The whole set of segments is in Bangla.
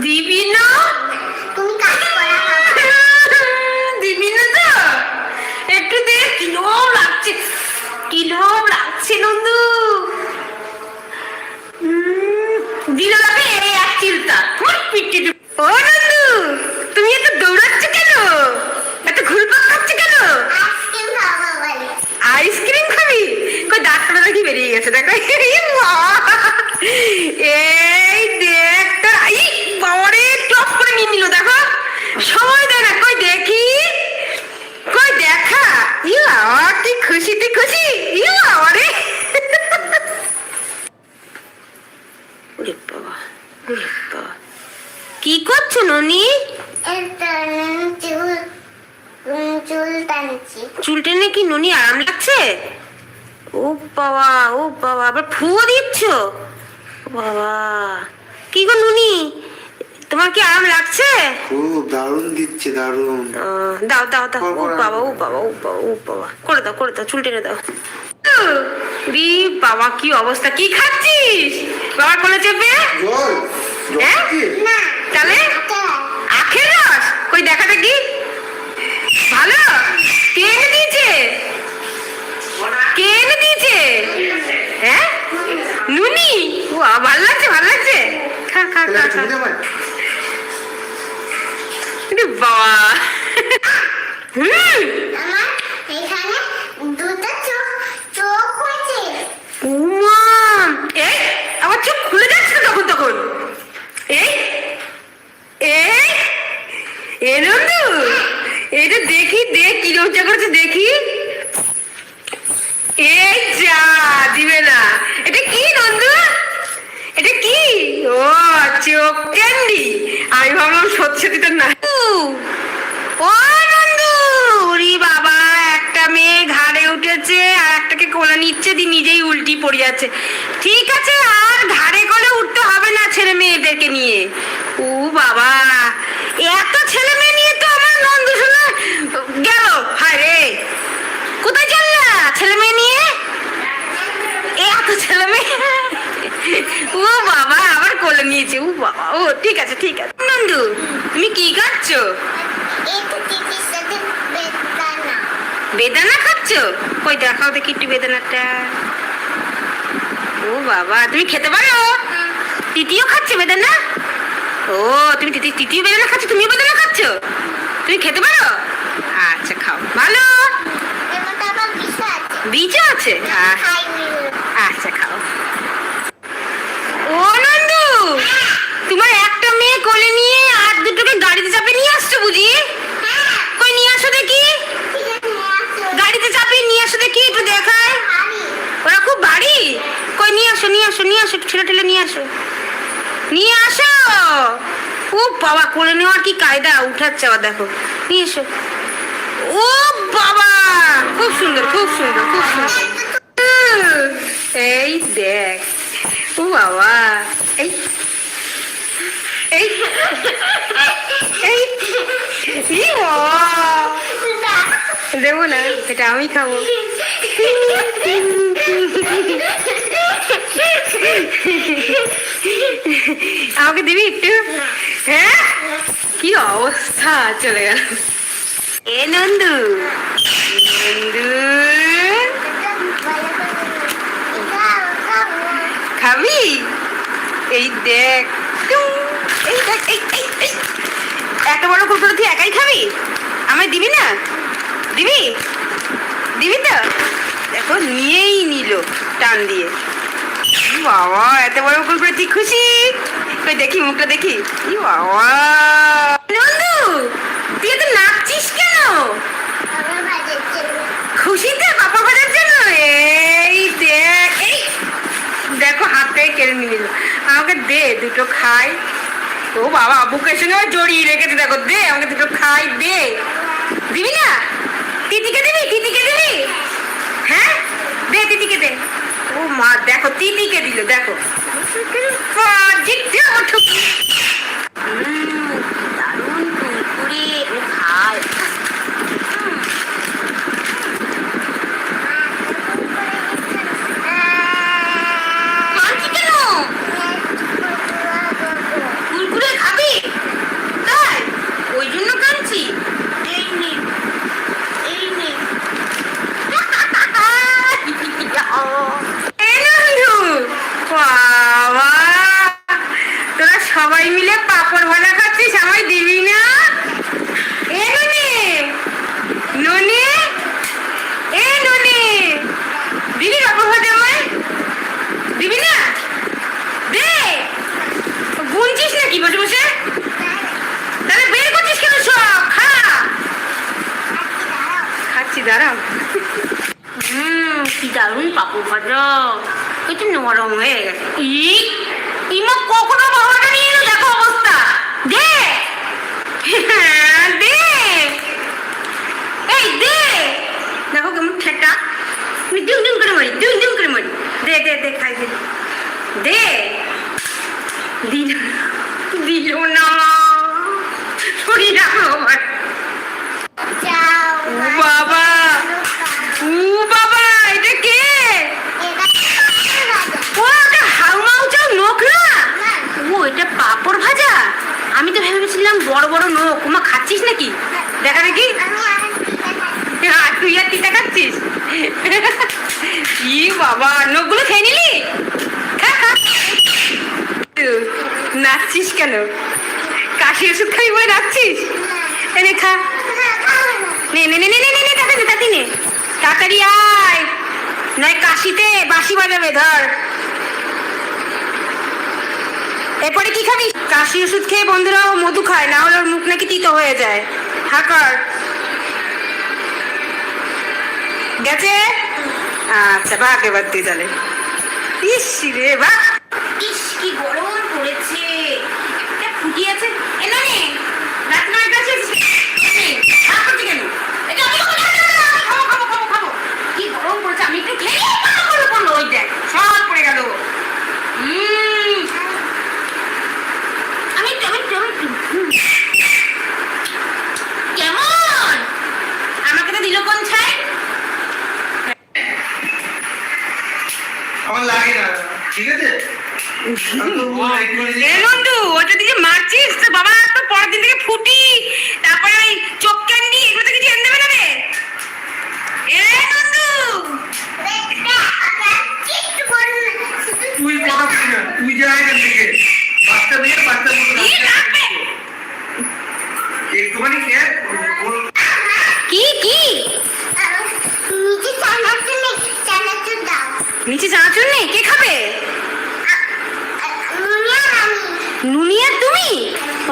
দিবি না? তুমি কাজ করা দিবি না তো? একটু দে কিরম লাগছে। কিরম লাগছে নন্দু। দিল লাগে এই এক চিলতা। ফুট পিটি ও নন্দু তুমি এত দৌড়াচ্ছ কেন? এত ঘুরপাক খাচ্ছ কেন? আইসক্রিম খাবি কই দাঁতটা দেখি বেরিয়ে গেছে দেখো এই মা! এই দেখ তোর আই বাবারে টপ করে নিয়ে নিল দেখো সময় দে না কই দেখি কই দেখা ইউ আমার কি খুশি তুই খুশি ইউ আমারে ওরে বাবা ওরে বাবা কি ননি চুল টেনে কি ননি আরাম লাগছে? ও বাবা ও বাবা আবার ফুয়ো দিচ্ছ? বাবা। কি গো নুনি? তোমার কি আরাম লাগছে? খুব দারুণ দিচ্ছে দারুণ। দাও দাও দাও। ও বাবা ও বাবা ও বাবা ও বাবা। করে দাও করে দাও চুল টেনে দাও। রি বাবা কি অবস্থা? কি খাচ্ছিস? বাবা কোলে চেপে? জল জল হ্যাঁ? না। তাহলে কই দেখা দেখি ভালো? কে এনে দিয়েছে? কে এনে দিয়েছে? হ্যাঁ? নুনি? ও ভালো লাগছে ভালো লাগছে। খা খা খা খা। বাবা। হুম। এখানে দুটো চোখ চোখ হয়েছে। এই আমার চোখ খুলে যাচ্ছে তখন তখন। এই এই। এ নন্দু, এটা দেখি, দেখ কি রোজা করছে, দেখি। এই যা, দিবে না। এটা কি নন্দু? এটা কি? ও, চোখ ক্যান্ডি। আমি ভাবলাম সত্যি সত্যি না। ও নন্দু, ওরে বাবা, একটা মেয়ে ঘাড়ে উঠেছে, আর একটাকে কোলে নিচ্ছে দি নিজেই উল্টি পড়ে যাচ্ছে। ঠিক আছে, আর ঘাড়ে কোলে উঠতে হবে না ছেলে মেয়েদেরকে নিয়ে। ও বাবা এত ছেলে মেয়ে নিয়ে তো আমার নন্দু শোনা গেল। হায় রে। কোথায় চললা ছেলে মেয়ে নিয়ে? এত ছেলে মেয়ে। ও বাবা আবার কোলে নিয়েছে। ও বাবা ও ঠিক আছে ঠিক আছে। নন্দু তুমি কি খাচ্ছো? বেদানা বেদানা খাচ্ছ? কই দেখাও দেখি একটু বেদানাটা। ও বাবা তুমি খেতে পারো? তৃতীয় খাচ্ছে বেদানা? ও, তুমি তৃতীয় বেদানা খাচ্ছ? তুমিও বেদানা খাচ্ছ? তুমি খেতে পারো? আচ্ছা খাও। ভালো। বিষ আছে? আচ্ছা খাও। ও, নন্দু! তোমার একটা মেয়ে কোলে নিয়ে আর দুটোকে গাড়িতে চাপে নিয়ে আসছো বুঝি? কই নিয়ে আসো দেখি। গাড়িতে চাপিয়ে নিয়ে আসো দেখি, একটু দেখায়। ওরা খুব ভারী। কই, নিয়ে আসো নিয়ে আসো নিয়ে আসো ঠেলে ঠেলে নিয়ে আসো। ও বাবা, কোলে নেওয়ার কি কায়দা? উঠাচ্ছে আবার দেখো। নিয়ে এসো। ও বাবা! খুব সুন্দর খুব সুন্দর খুব সুন্দর। এই দেখ, ও বাবা, এই এই এই দেবো না, এটা আমি খাব। আমাকে দিবি একটু? হ্যাঁ? কি অবস্থা? চলে গেল। এ নন্দু। নন্দু। খাবি? এই দেখ। এই দেখ, এই, এই। এত বড় কুকুর তুই একাই খাবি? আমায় দিবি না? দিবি? দিবি তো? দেখো নিয়েই নিল টান দিয়ে। বাবা, এত বড় কুকুর তুই খুশি? কই দেখি, মুখটা দেখি। ই বাবা। নন্দু, তুই এত নাচছিস কেন? আমার খুশিতে পাপা ভাজার জন্য? এই দেখ, এই দেখো হাত থেকে কেড়ে নিয়ে নিল। আমাকে দে, দুটো খাই। ও বাবা, বুকের সঙ্গে আবার জড়িয়ে রেখেছে, দেখো, দে, আমাকে দুটো খাই, দে। দিবি না? তিতিকে দিবি তিতিকে দিবি? হ্যাঁ? দে, তিতিকে দে। মা দেখো তিতিকে দিল দেখো। জিততে ওঠো দারুণ কুরকুরে ও খায় কাঁদছি কেন কুরকুরে খাবি তাই ওই জন্য কাঁদছি এই নে এই নে এই নন্দু বাবা তোরা সবাই মিলে পাপড় ভাজা খাচ্ছিস আমায় দিবি না? এ ননি ননি এ ননি। দিবি পাপড় ভাজা আমায়? দিবি না? দে। গুনছিস নাকি বসে বসে? তাহলে বের করছিস কেন সব? খা। খাচ্ছি দাঁড়াও। হুম কি দারুণ পাপড় ভাজা। একটু নরম হয়ে গেছে। ই ইমা কখনো বাবাটা নিয়ে এলো দেখো অবস্থা দে হ্যাঁ, দে এই দে দেখো কেমন ঠেটা আমি ডিম ডিম করে মারি ডিম ডিম করে মারি দে দে। দিল দিল না। আমার। বাবা। ও বাবা এটা কে? এটা পাপড় ভাজা ও এটা হাউমাউ চাও নোক না ও এটা পাপড় ভাজা? আমি তো ভেবেছিলাম বড় বড় নোক ওমা খাচ্ছিস নাকি? দেখা দেখি। আর তুই আর তিতা খাচ্ছিস ই বাবা নোকগুলো খেয়ে নিলি। নাচছিস কেন? কাশি ওষুধ খাবি বলে নাচছিস? এনে খা। নে নে নে নে নে নে, তাড়াতাড়ি তাড়াতাড়ি নে। তাড়াতাড়ি আয়। নয় কাশিতে বাঁশি বাজাবে, ধর। এরপরে কি খাবি? কাশি ওষুধ খেয়ে বন্ধুরা ও মধু খায়, না হলে ওর মুখ নাকি তিতো হয়ে যায়। হাকার গেছে? আচ্ছা বাঘ এবার তুই তাহলে। ইস রে, বাঘ! ইস, কি গরম পড়েছে। একটা ফুটি আছে। এলো নে। রাত নয়টা শেষ কি গরম পড়েছে, আমি একটু খেয়ে পড়ল, ওই দেখ, সব পড়ে গেল উম, আমি একটু আমি একটু আমি একটু হুম। কেমন আমাকে তো দিল কোন ছাই আমার লাগে না ঠিক আছে? যদি- মারছিস তো বাবা তো পরের দিন থেকে ফুটি। তারপরে ওই চোখ ক্যান্ডি এগুলো তো কিছু এনে দেবে না রে? এ নন্দু তুই কথা তুই যা এখান থেকে। বাচ্চা দিয়ে বাচ্চার মতো কি লাগবে একটুখানি খেয়ে ওর- কি কি আমার নিচে চানাচুর নেই, চানাচুর দাও। নিচে চানাচুর নেই কে খাবে নুনি আর আমি। নুনি আর তুমি ও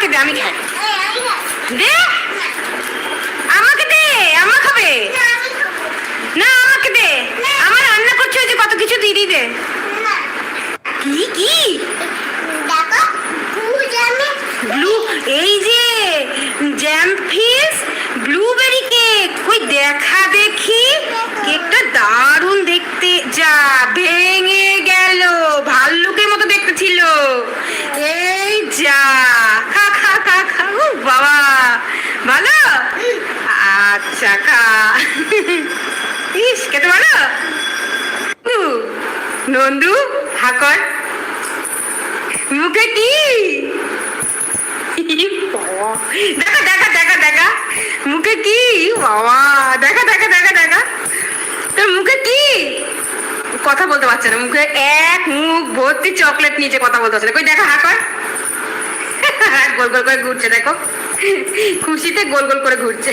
আমাকে দে আমি খাই এই, আমি না। দে আমাকে দে আমা খাবে না, আমি খাব। না আমাকে দে আমার রান্না করছে ওই যে কত কিছু দিদি দে না। কি কি দেখো, দুধ আমি ব্লু এই যে জ্যাম ফিস ব্লুবেরি কেক কই দেখা দেখি কেকটা দারুণ দেখতে যা ভেঙে গেল ভাল্লুকের মতো দেখতে ছিল এই যা খা আচ্ছা খা ইস খেতে ভালো নন্দু, হাকর মুখে কি? দেখা দেখা দেখা দেখা। মুখে কি? বাবা দেখা দেখা দেখা দেখা। তোর মুখে কি? কথা বলতে পারছে না। মুখে এক মুখ ভর্তি চকলেট নিচে কথা বলতে পারছে না। কই দেখা হাকর? গোল গোল করে ঘুরছে দেখো। খুশিতে গোল গোল করে ঘুরছে।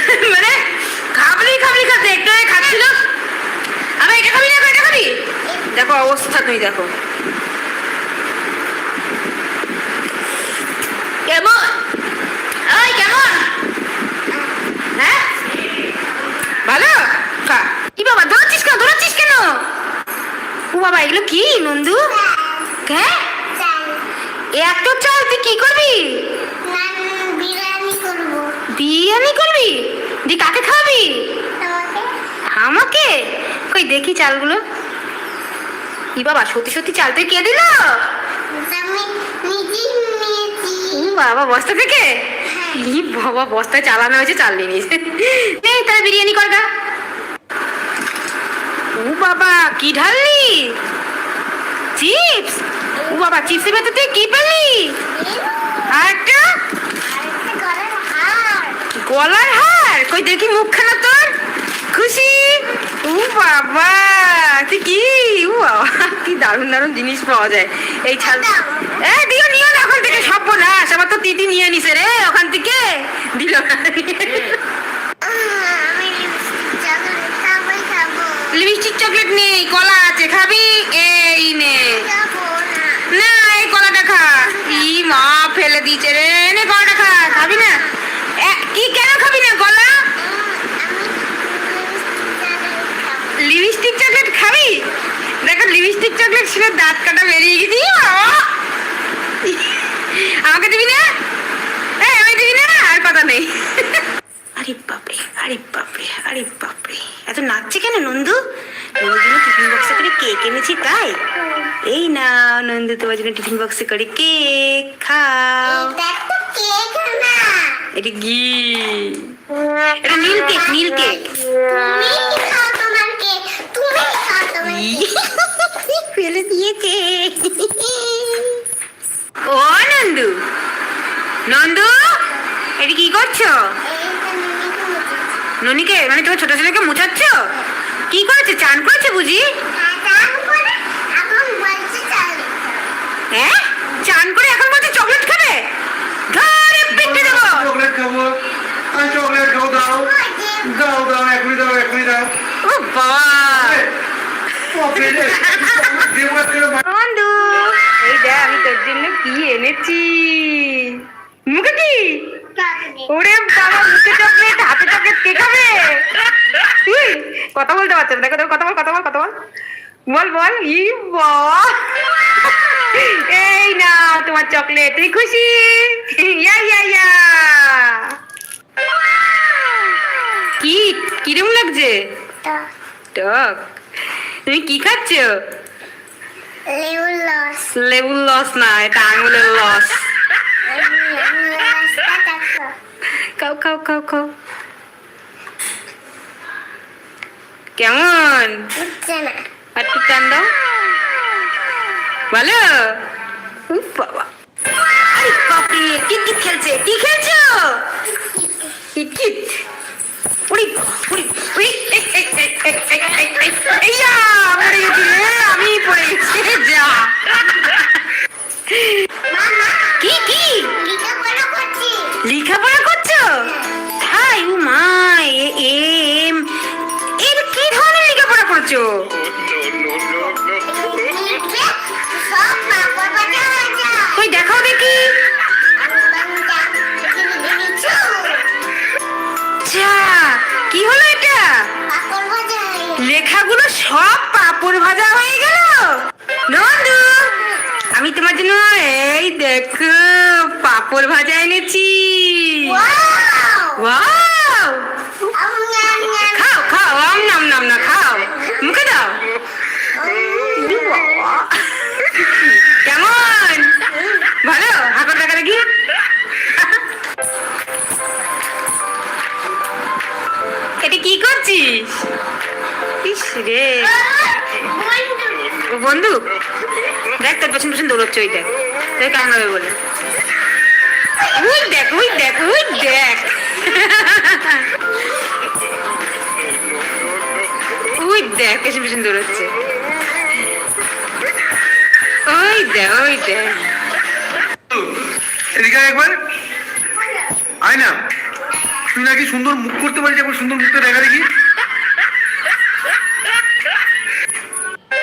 মানে খাবলি খাবলি খাতে একটু খাচ্ছিল। আবার এটা খাবি না, এটা খাবি? দেখো অবস্থা তুমি দেখো। হ্যাঁ? ভালো? কি বাবা, দৌড়াচ্ছিস কেন? দৌড়াচ্ছিস কেন? ও বাবা, এগুলো কি, নন্দু? হ্যাঁ? এত চাল, তুই কি করবি বিরিয়ানি করব বিরিয়ানি করবি দি কাকে খাওয়াবি তোমাকে আমাকে কই দেখি চালগুলো। কি বাবা সত্যি সত্যি চাল তুই কে দিল? বাবা বস্তা থেকে? ই বাবা বস্তায় চালানো হয়েছে চাল নিয়ে নিয়েছে তাহলে বিরিয়ানি কর গা। ও বাবা কি ঢাললি? চিপস? ও বাবা চিপসের ভেতর তুই কি পেলি? আরেকটা? গলার হার? কই দেখি মুখখানা তোর। ও বাবা তুই কি? ও বাবা কি দারুণ দারুণ জিনিস পাওয়া যায়। এই ছাল এ, দিও, নিও না, ওখান থেকে সব না সবার তো তিতি নিয়ে নিছে রে, ওখান থেকে। দিল না। লিপস্টিক চকলেট নেই, কলা আছে, খাবি? এই না। না, এই কলাটা খা। ই মা, ফেলে দিয়েছে রে। নে, কলাটা খা, খাবি না এ, কি কেন খাবি না কলা আমি লিপস্টিক চকলেট খাবি দেখো লিপস্টিক দাঁত কাটা বেরিয়ে গেছি। আমাকে দিবি না? এই আমি দিবি না? আর কথা নেই। আরে বাপরে আরে বাপরে আরে বাপরে। এত নাচছে কেন নন্দু? নন্দুর জন্য টিফিন বক্সে করে কেক এনেছি তাই? এই না নন্দু তোমার জন্য টিফিন বক্সে করে কেক খাও। এটা ঘি। এটা নীল কেক নীল কেক তুমি খাও তোমার কেক তুমি খাও তোমার কেক ফেলে দিয়েছে। ও নন্দু। নন্দু এটা কি করছ? ননিকে মানে তোমার ছোট ছেলেকে মুছাচ্ছ? কি করেছে? চান করেছে বুঝি? চান করে এখন বলছে হ্যাঁ? চান করে এখন বলছে চকলেট খাবে? ধরে পিটে দেবো। চকলেট খাব। চকলেট খাব দাও। দাও দাও এখনই দাও এখনই দাও। ও বাবা। বন্ধু এই দেখ আমি তোর জন্য কি এনেছি? মুখে কি? ওরে বাবা মুখে চকলেট হাতে চকলেট কে খাবে? কথা বলতে পারছ না। দেখো দেখো কথা বল কথা বল কথা বল। বল বল ই এই না তোমার চকলেট। তুই খুশি? ইয়া ইয়া ইয়া। কি কিরম লাগছে? টক। তুমি কি খাচ্ছ? লেবু লস লেবুর লস না এটা আঙুলের লস খাও খাও খাও খাও। কেমন? একটু টান দাও। ভালো? বাবা। আরে বাপরে কিট কিট খেলছে? কি খেলছো? কিট কিট উড়ি উড়ি উড়ি পড়ে গেছি আমি পড়ে গেছি যা। কি কি? লেখাপড়া করছি। করছ? হাই ও মা এম। ভাজা হয়ে গেল? নন্দু আমি তোমার জন্য এই দেখো পাপড় ভাজা এনেছি। খাও খাও আম নাম নাম না খাও। মুখে দাও। কেমন? ভালো? হাঁকর টাকা দেখি। এটা কি করছিস? ইস রে। ও বন্ধু? দেখ, তোর পেছন পেছন দৌড়চ্ছে, ওই দেখ। তোর হবে বলে। উই দেখ উই দেখ উই দেখ। ওই দেখ, পেছন পেছন দৌড়চ্ছে। ওই দেখ ওই দেখ। এদিকে একবার। আয় না। তুই নাকি সুন্দর মুখ করতে পারিস, একবার সুন্দর মুখটা দেখা দেখি।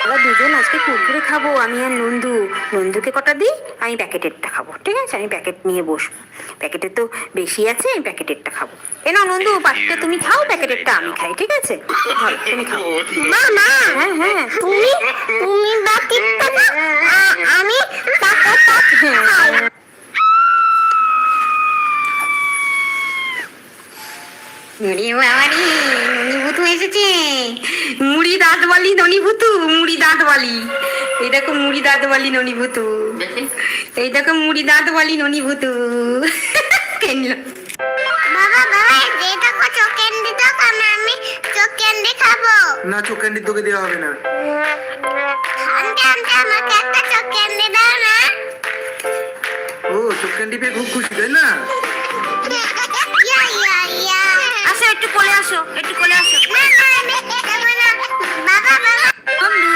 আমরা দুজন আজকে কুরকুরে খাব, আমি আর নন্দু। নন্দুকে কটা দিই? আমি প্যাকেটেরটা খাব, ঠিক আছে? আমি প্যাকেট নিয়ে বসবো। প্যাকেটে তো বেশি আছে, আমি প্যাকেটেরটা খাব। এ না নন্দু পাখিটা তুমি খাও, প্যাকেটেরটা আমি খাই, ঠিক আছে? তুমি খাও। মামা হ্যাঁ হ্যাঁ তুমি তুমি বাকিটা না আমি খাই। এসেছে। মুড়ি দাঁত বালি ননিভূতু মুড়ি দাঁত বালি এই দেখো মুড়ি দাঁত বালি ননিভূতু। এই দেখো মুড়ি দাঁত বালি ননিভূতু। কেনলো? বাবা বাবা যেটা কো চোখ ক্যান্ডি দাও কারণ আমি চোখ ক্যান্ডি খাব। না চোখ ক্যান্ডি তোকে দেওয়া হবে না। আনতে আনতে আমাকে একটা চোখ ক্যান্ডি দাও না। ও চোখ ক্যান্ডি পেয়ে খুব খুশি তাই না? আসো একটু কোলে আসো। বন্ধু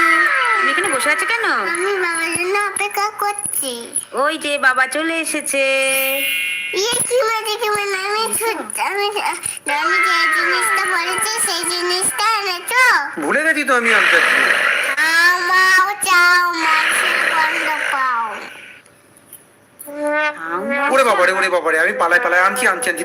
তুমি এখানে বসে আছো কেন? আমি বাবার জন্য অপেক্ষা করছি। ওই যে বাবা চলে এসেছে। ইয়ে কি মজা কি মানে আমি আমি আমি যে জিনিসটা বলেছি সেই জিনিসটা এনেছো? ভুলে গেছি তো আমি আনতে। আমাও চাও মাছের গন্ধ পাও। ওরে বাবারে ওরে বাবারে আমি পালায় পালায় আনছি আনছি আনছি।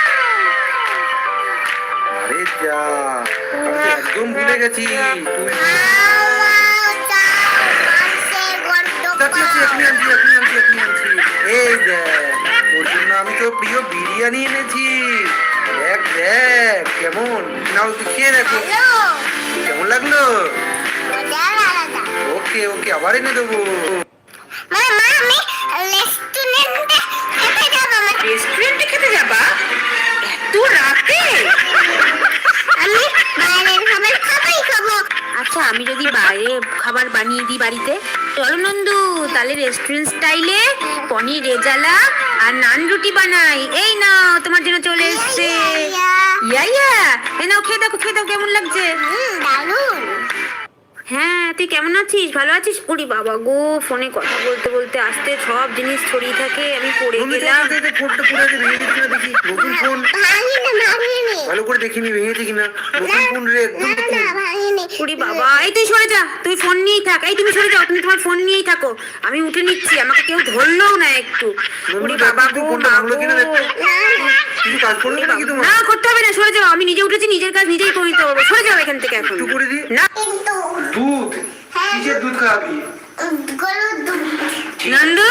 যা আমি তো একদম ভুলে গেছি। তুই আচ্ছা, আচ্ছা। এই তোর জন্য আমি তো প্রিয় বিরিয়ানি এনেছি। দেখ দেখ কেমন? নাও তুই খেয়ে দেখো। কেমন লাগল? ওকে ওকে আবার এনে দেবো। রেস্টুরেন্টে খেতে যাব মা রেস্টুরেন্টে খেতে যাবা? এত রাতে? বাইরের খাবার খাবাই খাব। আচ্ছা আমি যদি বাইরে খাবার বানিয়ে দিই বাড়িতে? চলো নন্দু তাহলে রেস্টুরেন্ট স্টাইলে পনির রেজালা আর নান রুটি বানাই। এই নাও তোমার জন্য চলে এসছে। ইয়া, ইয়া। এই নাও খেয়ে দেখো খেয়ে দেখো কেমন লাগছে? দারুণ। হ্যাঁ তুই কেমন আছিস? ভালো আছিস? ওরে বাবা গো ফোনে কথা বলতে বলতে আসতে সব জিনিস ছড়িয়ে থাকে। আমি পড়ে গেলাম। ফোনটা পড়ে আছে ভেঙে গেছে কিনা দেখি। নতুন ফোন ভালো করে দেখিনি ভেঙেছে কিনা? নতুন ফোন রে ওরে বাবা এই তুই সরে যা তুই ফোন নিয়েই থাক এই তুমি সরে যাও তুমি তোমার ফোন নিয়েই থাকো। আমি উঠে নিচ্ছি আমাকে কেউ ধরলেও না একটু। ওরে বাবা গো ফোনটা মা কিনা দেখ। কাজ করল নাকি তোমার? না করতে হবে না সরে যাও আমি নিজে উঠেছি নিজের কাজ নিজেই করে নিতে পারব সরে যাও এখান থেকে এখন। একটু করে দি। না। দুধ। কিসের দুধ খাওয়াবি? গরুর দুধ। নন্দু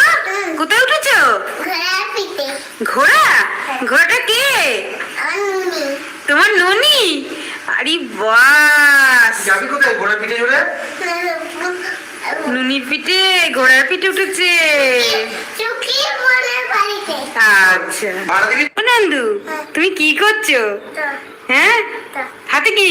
কোথায় উঠেছো? ঘোড়া? ঘোড়াটা কে? তোমার ননি? আরে বাস। যাবি কোথায়? ঘোড়া পিঠে নুনির পিঠে ঘোড়ার পিঠে উঠেছে। আচ্ছা। নন্দু তুমি কি করছ? হ্যাঁ? হাতে কি?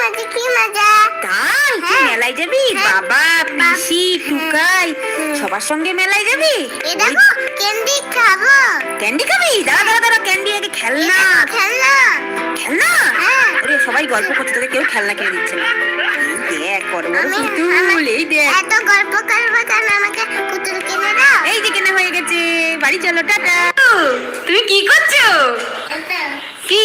মজা কি মজা? তাই তুই হ্যাঁ। মেলায় যাবি? হ্যাঁ। বাবা পিসি টুকাই সবার সঙ্গে মেলায় যাবি? এ দেখো ক্যান্ডি খাব। ক্যান্ডি খাবি? দাঁড়া দাঁড়া দাঁড়া ক্যান্ডি আগে খেলনা। খেলনা। খেলনা? হ্যাঁ। ওরে সবাই গল্প করছে তোকে কেউ খেলনা কিনে দিচ্ছে না। দেখ বড় বড় পুতুল এই দেখ। এত গল্প করব কেন? আমাকে পুতুল কিনে দাও। এই যে কেনা হয়ে গেছে। বাড়ি চলো টাটা। তুমি কি করছ? কি?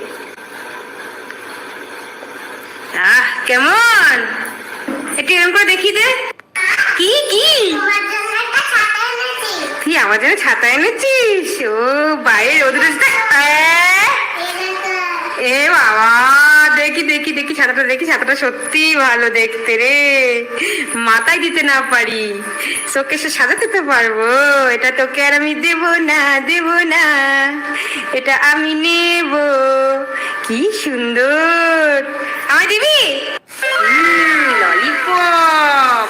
আহ, কেমন? একটু এরকম করে দেখি দে। কি কি? তুই আমার জন্য ছাতা এনেছিস? ও, বাইরে রোদ রোদ এ বাবা, দেখি দেখি দেখি ছাতাটা দেখি ছাতাটা সত্যি ভালো দেখতে রে। মাথায় দিতে না পারি। চোখে সে সাজাতে তো পারব। এটা তোকে আর আমি দেব না দেব না। এটা আমি নেব। কি সুন্দর। আমায় দিবি ললিপপ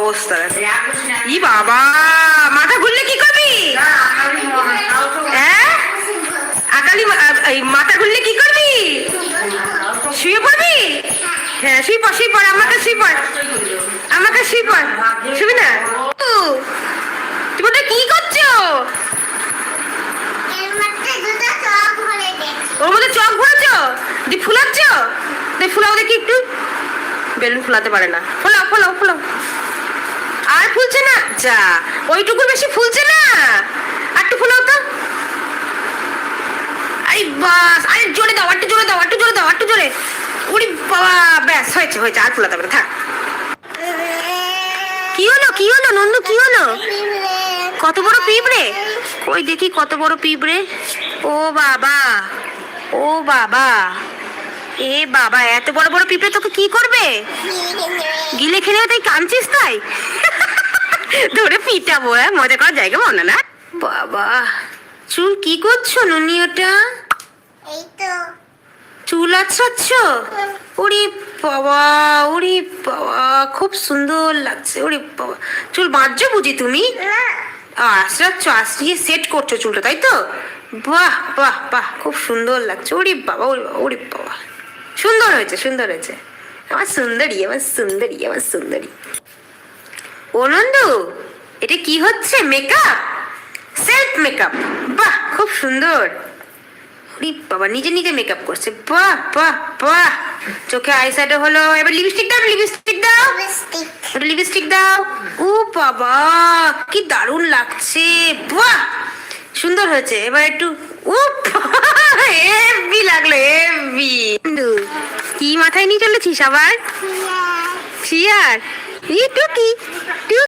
অবস্থা। ই বাবা মাথা ঘুরলে কি করবি? হ্যাঁ? আকালি এই মাথা ঘুরলে কি করবি? শুয়ে পড়বি? হ্যাঁ শুয়ে পড় শুয়ে পড় আমাকে শুয়ে পড়। আমাকে শুয়ে পড়। শুবি না? তুমি ওটা কি করছ? ওর মধ্যে চক ভরেছো? দি ফুলাচ্ছ? দি ফুলাও দেখি একটু। বেলুন ফুলাতে পারে না। ফোলাও ফোলাও ফোলাও। আর ফুলছে না? যা, ওইটুকু বেশি ফুলছে না? আর একটু ফুলাও তো। আরে বাস, আরে জোরে দাও একটু জোরে দাও একটু জোরে দাও একটু জোরে। উড়ি বাবা, ব্যাস, হয়েছে হয়েছে, আর ফুলাতে পারে থাক। কি হলো কি হলো নন্দু কি হলো? কত বড় পিঁপড়ে? কই দেখি কত বড় পিঁপড়ে। ও বাবা ও বাবা। এ বাবা, এত বড় বড় পিঁপড়ে তোকে কি করবে? গিলে খেলে তাই কাঁদছিস তাই? ধরে পিটাবো হ্যাঁ? মজা করার জায়গা মনে না বাবা। চুল কি করছ নুনি ওটা এই তো। চুল আছড়াচ্ছ? ওরে বাবা ওরে বাবা খুব সুন্দর লাগছে ওরে বাবা। চুল বাঁধছো বুঝি তুমি? আশ্রাচ্ছ আশ্রিয়ে সেট করছ চুলটা তাই তো? বাহ বাহ বাহ খুব সুন্দর লাগছে ওরে বাবা ওরে বাবা ওরে বাবা। সুন্দর হয়েছে সুন্দর হয়েছে। আমার সুন্দরী আমার সুন্দরী আমার সুন্দরী। ও নন্দু এটা কি হচ্ছে? মেকআপ সেলফ মেকআপ বাহ খুব সুন্দর। ওরে বাবা নিজে নিজে মেকআপ করছে। বাহ বাহ বাহ। চোখে আই হলো এবার লিপস্টিক দাও লিপস্টিক দাও। লিপস্টিক লিপস্টিক দাও। ও বাবা কি দারুণ লাগছে। বাহ সুন্দর হয়েছে। এবার একটু ও হেভি লাগল হেভি কি মাথায় নিয়ে চলেছিস আবার? শিয়ার ই টুকি টুকি